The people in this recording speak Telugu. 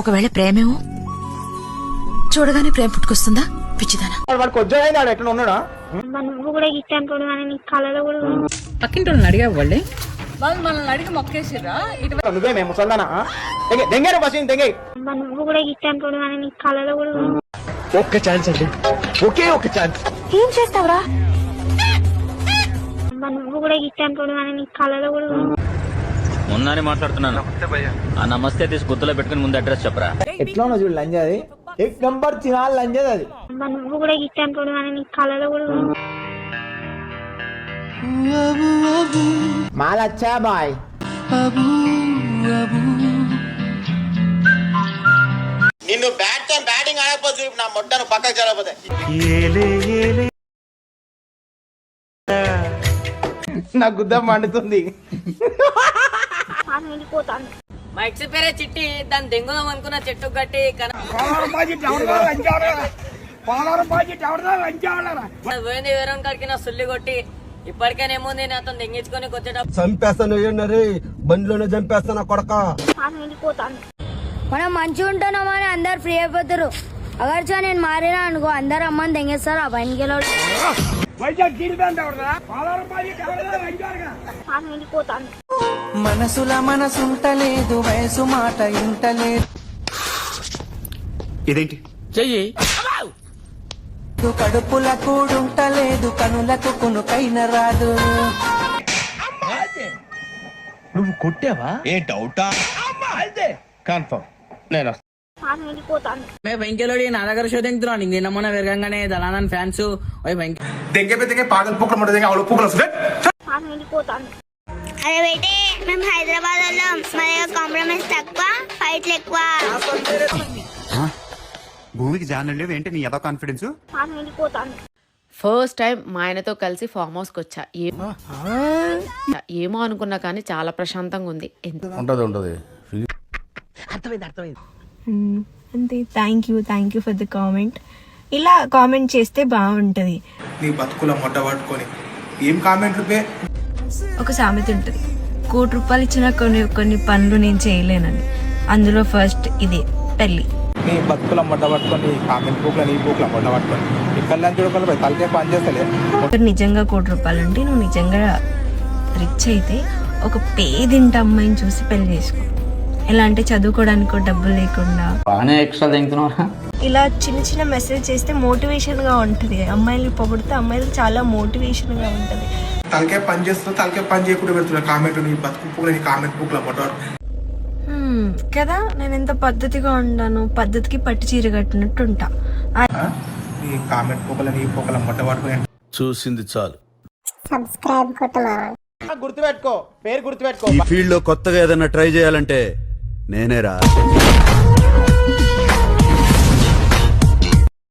ఒకవేళ ప్రేమేమో? చూడగానే ప్రేమ పుట్టుకొస్తుందా? పిచ్చిదానా. వాడికి ఎట్లా ఉన్నాడా? నువ్వు కూడా కానీ నీ కళలో కూడా. పక్కింటి అడిగా వాళ్ళే? వాళ్ళు మనల్ని అడిగి నువ్వే మేము ముసల్దానా? దెంగే దెంగేరు బస్ దెంగే. అబ్బా నువ్వు కూడా గిట్ట అంటాడు కానీ నీ కళలో కూడా ఉంది. ఒక్క ఛాన్స్ అండి. ఒకే ఒక ఛాన్స్. ఏం చేస్తావురా? నువ్వు కూడా నీ కళలో కూడా ఉంది. మొన్ననే మాట్లాడుతున్నాను. ఆ నమస్తే తీసి గుర్తులో పెట్టుకుని ముందు అడ్రస్ చెప్పరా? ఎట్లా ఉన్నా చూడు లంజది? ఎక్ నంబర్ చినాల్ లంజది అది. నువ్వు కూడా అంటాడు కానీ నీ కళలో కూడా. మాలచ్చా బాయ్. నిన్ను బ్యాట్తో బ్యాటింగ్ ఆడకపోతే నా మొట్టను పక్కకు జరగపోతే నా గుద్ద మండుతుంది. పాలు వెళ్ళిపోతాను మా ఎక్స్ పేరే చిట్టి దాన్ని దెంగుదాం అనుకున్న చెట్టు అది పోయింది వేరే కాడికి నా సుల్లి కొట్టి ఇప్పటికేనేముంది నేను అతను దెంగించుకొని వచ్చేటప్పుడు చంపేస్తాను రే? బండిలోనే చంపేస్తాను కొడక. మనం మంచిగా ఉంటున్నామని అందరు ఫ్రీ అయిపోతారు. అగర్చా నేను మారినా అనుకో అందరు అమ్మని తెంగేస్తారు ఆ పైనకి వెళ్ళిపోతాను మనసుల మనసుంటలేదు వయసు మాట ఇంటలేదు. ఇదేంటి? చెయ్యి. కడుపుల కూడుంటలేదు కనులకు కునుకైన రాదు. నువ్వు కొట్టావా? ఏ డౌటా? కన్ఫర్మ్. నేను వెంకెలోడి నా దగ్గర షో దింగుతున్నా నీకు నిన్న మొన్న వెరగంగానే దళానని ఫ్యాన్స్ దెంగే దెంగే పాగల్ పుక్కలు ముట్ట దెంగే అవಳು పుక్కలు వస్తుంది. బేటే మేము హైదరాబాద్లో మన కాంప్రమైజ్ తక్కువ ఫైట్లు ఎక్కువ. భూమికి జాన్ లేవు ఏంటి? నీ ఏదో కాన్ఫిడెన్స్ వెళ్ళిపోతాను ఫస్ట్ టైం మా ఆయనతో కలిసి ఫామ్ హౌస్కి వచ్చా. ఏమో ఏమో అనుకున్నా కానీ చాలా ప్రశాంతంగా ఉంది. ఎంత ఉంటది ఉంటది. అంతే. Thank you thank you for the comment ఇలా కామెంట్ చేస్తే బాగుంటుంది. నీ బతుకుల మొట్ట పట్టుకొని ఏం కామెంట్లు పే ఒక సామెత ఉంటుంది. కోటి రూపాయలు ఇచ్చిన కొన్ని కొన్ని పనులు నేను చేయలేనని అందులో ఫస్ట్ ఇదే పెళ్ళి. నీ బతుకుల మొట్ట పట్టుకొని కామెంట్ బుక్ల నీ బుక్ల మొట్ట పట్టుకొని ఇక్కడ చూడకుండా తలకే పని చేస్తలే. నిజంగా కోటి రూపాయలు ఉంటే నువ్వు నిజంగా రిచ్ అయితే ఒక పేదింటి అమ్మాయిని చూసి పెళ్ళి చేసుకో. ఎలా అంటే చదువుకోవడానికి డబ్బులు లేకుండా. బాగానే ఎక్స్ట్రా ఇలా చిన్న చిన్న మెసేజ్ చేస్తే మోటివేషన్గా ఉంటుంది. అమ్మాయిలు పొగిడితే అమ్మాయిలకు చాలా మోటివేషన్గా ఉంటుంది. తలకే పని చేస్తున్నా తలకే పని చేయకుండా పెడుతున్నా కామెంట్ నీ బతుకు నీ కామెంట్ బుక్ల హ్మ్, కదా? నేను ఎంత పద్ధతిగా ఉంటాను పద్ధతికి పట్టు చీర కట్టినట్టు ఉంటా ఆ- నీ కామెంట్ బుక్ల నీ పట్టుకొని చూసింది చాలు. గుర్తుపెట్టుకో పేరు గుర్తుపెట్టుకో. ఈ ఫీల్డ్లో కొత్తగా ఏదైనా ట్రై చేయాలంటే నేనేరా.